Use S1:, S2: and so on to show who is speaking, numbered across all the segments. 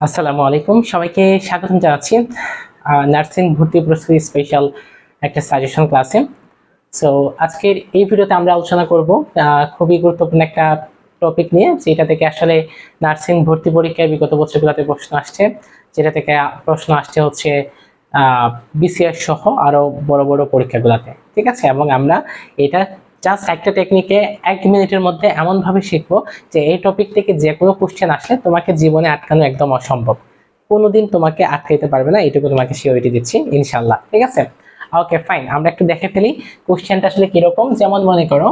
S1: আসসালামু আলাইকুম। সবাইকে স্বাগতম জানাচ্ছি নার্সিং ভর্তি প্রস্তুতি স্পেশাল একটা সাজেশন ক্লাসে সো আজকের এই ভিডিওতে আমরা আলোচনা করব খুবই গুরুত্বপূর্ণ একটা টপিক নিয়ে, যেটা থেকে আসলে নার্সিং ভর্তি পরীক্ষায় বিগত বছরগুলোতে প্রশ্ন আসছে, যেটা থেকে প্রশ্ন আসছে হচ্ছে বিসিএস সহ আরও বড় বড় পরীক্ষাগুলোতে। ঠিক আছে? এবং আমরা এটা জাস্ট একটা টেকনিকে এক মিনিটের মধ্যে এমনভাবে শিখব যে এই টপিক থেকে যে কোনো কোশ্চেন আসলে তোমাকে জীবনে আটকানো একদম অসম্ভব। কোনোদিন তোমাকে আটকাইতে পারবে না এটুকু তোমাকে সিওরিটি দিচ্ছি ইনশাল্লাহ ঠিক আছে? ওকে ফাইন আমরা একটু দেখে ফেলি কোশ্চেনটা আসলে কীরকম। যেমন মনে করো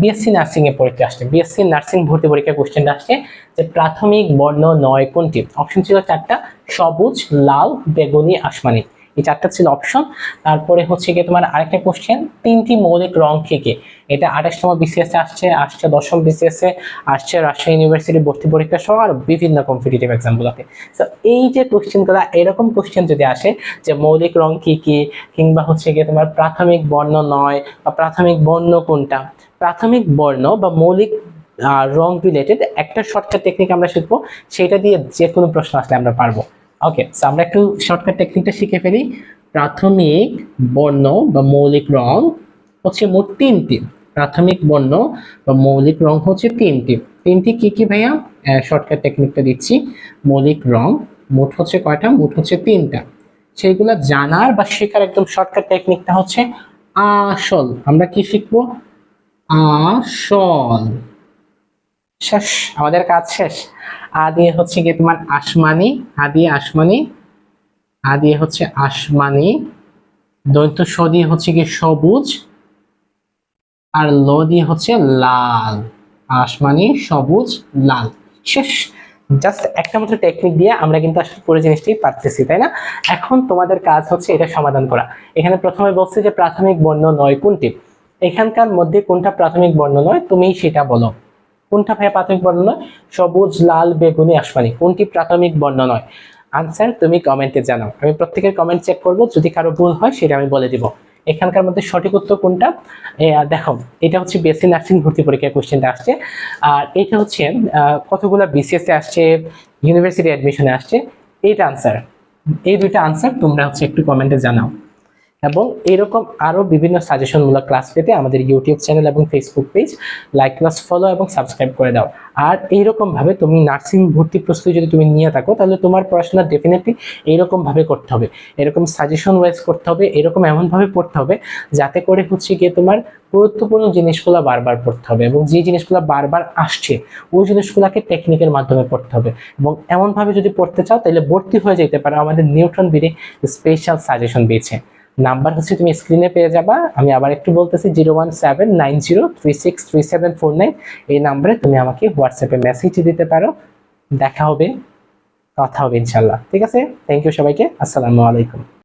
S1: বিএসসি নার্সিং এ পরীক্ষা আসছে। বিএসসি নার্সিং ভর্তি পরীক্ষা কোশ্চেনটা আসছে যে প্রাথমিক বর্ণ নয় কোনটি? অপশন ছিল চারটা, সবুজ, লাল, বেগুনি, আসমানি। এই চারটা ছিল অপশন তারপরে হচ্ছে গিয়ে তোমার আরেকটা কোশ্চেন তিনটি মৌলিক রং থেকে এটা আঠাশতম বিসিএস এ আসছে আসছে দশম বিসিএস এ, আসছে রাজশাহী ইউনিভার্সিটি ভর্তি পরীক্ষা সহ আর বিভিন্ন কম্পিটিটিভ এক্সামগুলোতে তো এই যে কোশ্চেনগুলো এরকম কোশ্চেন যদি আসে যে মৌলিক রং কি কি, কিংবা হচ্ছে গিয়ে তোমার প্রাথমিক বর্ণ নয় বা প্রাথমিক বর্ণ কোনটা? প্রাথমিক বর্ণ বা মৌলিক রং রিলেটেড একটা শর্টকাট টেকনিক আমরা শিখব, সেটা দিয়ে যে কোনো প্রশ্ন আসলে আমরা পারব। ওকে আমরা একটু শর্টকাট টেকনিকটা শিখে ফেলি। প্রাথমিক বর্ণ বা মৌলিক রং হচ্ছে মোট তিনটি। প্রাথমিক বর্ণ বা মৌলিক রং হচ্ছে তিনটি। তিনটি কি কি ভাইয়া? শর্টকাট টেকনিকটা দিচ্ছি। মৌলিক রং মোট হচ্ছে কয়টা? মোট হচ্ছে তিনটা। সেইগুলা জানার বা শেখার একদম শর্টকাট টেকনিকটা হচ্ছে আসল। আমরা কি শিখব? আসল। শেষ, আমাদের কাজ শেষ। আ দিয়ে হচ্ছে গিয়ে তোমার আসমানি, আ দিয়ে আসমানি, আ দিয়ে হচ্ছে আসমানি দৈত্য স দিয়ে হচ্ছে গিয়ে সবুজ, আর ল দিয়ে হচ্ছে লাল, আসমানি, সবুজ, লাল। শেষ জাস্ট একটা মাত্র টেকনিক দিয়ে আমরা কিন্তু আসলে পুরো জিনিসটি পারতেছি, তাই না? এখন তোমাদের কাজ হচ্ছে এটা সমাধান করা। এখানে প্রথমে বলছে যে প্রাথমিক বর্ণ নয় কোনটি? এখানকার মধ্যে কোনটা প্রাথমিক বর্ণ নয় তুমি সেটা বলো। কোনটা ভাইয়া প্রাথমিক বর্ণ নয়? সবুজ, লাল, বেগুনি, আসমানি। কোনটি প্রাথমিক বর্ণ নয়? আনসার তুমি কমেন্টে জানাও। আমি প্রত্যেকের কমেন্ট চেক করব, যদি কারও ভুল হয় সেটা আমি বলে দিব। এখানকার মধ্যে সঠিক উত্তর কোনটা? দেখো, এটা হচ্ছে বিএসসি নার্সিং ভর্তি পরীক্ষার কোশ্চেনটা আসছে। আর এটা হচ্ছে কতগুলো বিসিএস আসছে ইউনিভার্সিটি অ্যাডমিশনে আসছে? এইটা আনসার এই দুইটা আনসার তোমরা হচ্ছে একটু কমেন্টে জানাও। এবং এরকম আরও বিভিন্ন সাজেশনমূলক ক্লাস পেতে আমাদের ইউটিউব চ্যানেল এবং Facebook page like plus follow এবং সাবস্ক্রাইব করে দাও। আর এইরকম ভাবে তুমি নার্সিং ভর্তি প্রস্তুতি যদি তুমি নিয়ে থাকো, তাহলে তোমার পড়াশোনা ডেফিনেটলি এইরকম ভাবে করতে হবে। এরকম সাজেশন ওয়াইজ করতে হবে, এরকম এমন ভাবে পড়তে হবে, যাতে করে হচ্ছে গিয়ে তোমার গুরুত্বপূর্ণ জিনিসগুলো বারবার পড়তে হবে এবং যে জিনিসগুলো বারবার আসছে, ওই জিনিসগুলোকে টেকনিকের মাধ্যমে পড়তে হবে। এবং এমনভাবে যদি পড়তে চাও, তাহলে ভর্তি হয়ে যেতে পারো। আমাদের নিউট্রন বিডি স্পেশাল সাজেশন দিয়েছে। নাম্বার হচ্ছে তুমি স্ক্রিনে পেয়ে যাবা। আমি আবার একটু বলতেছি zero one seven nine zero three six three seven four nine এই নাম্বারে তুমি আমাকে হোয়াটসঅ্যাপে মেসেজ দিতে পারো। দেখা হবে, কথা হবে ইনশাল্লাহ ঠিক আছে? থ্যাংক ইউ সবাইকে। আসসালামু আলাইকুম।